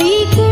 कोई को